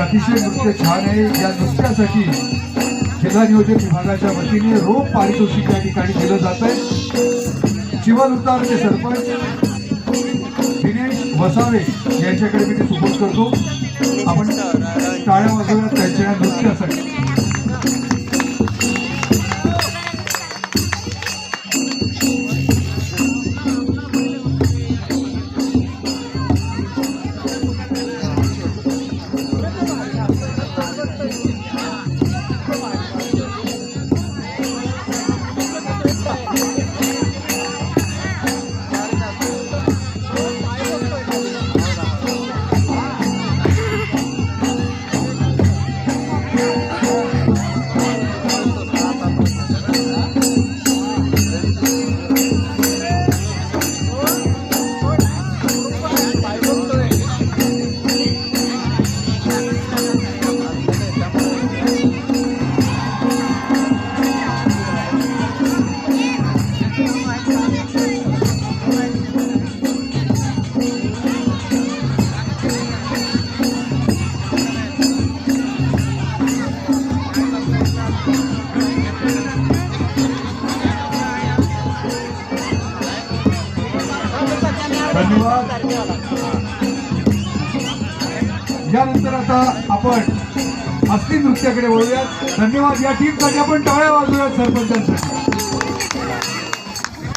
अतिशय नृत्य छान आहे. या नृत्यासाठी जिल्हा नियोजन विभागाच्या वतीने रोप पारितोषिक या ठिकाणी दिलं जात आहे. चिवलुतारचे सरपंच दिनेश वसावे यांच्याकडे मी ते सुपोज करतो. आपण टाळ्या वाजवूया त्यांच्या या नृत्यासाठी. धन्यवाद. यानंतर आता आपण अस्थिर नृत्याकडे वळूयात. धन्यवाद. या टीमसाठी आपण टाळ्या वाजवूयात सरपंचांसाठी.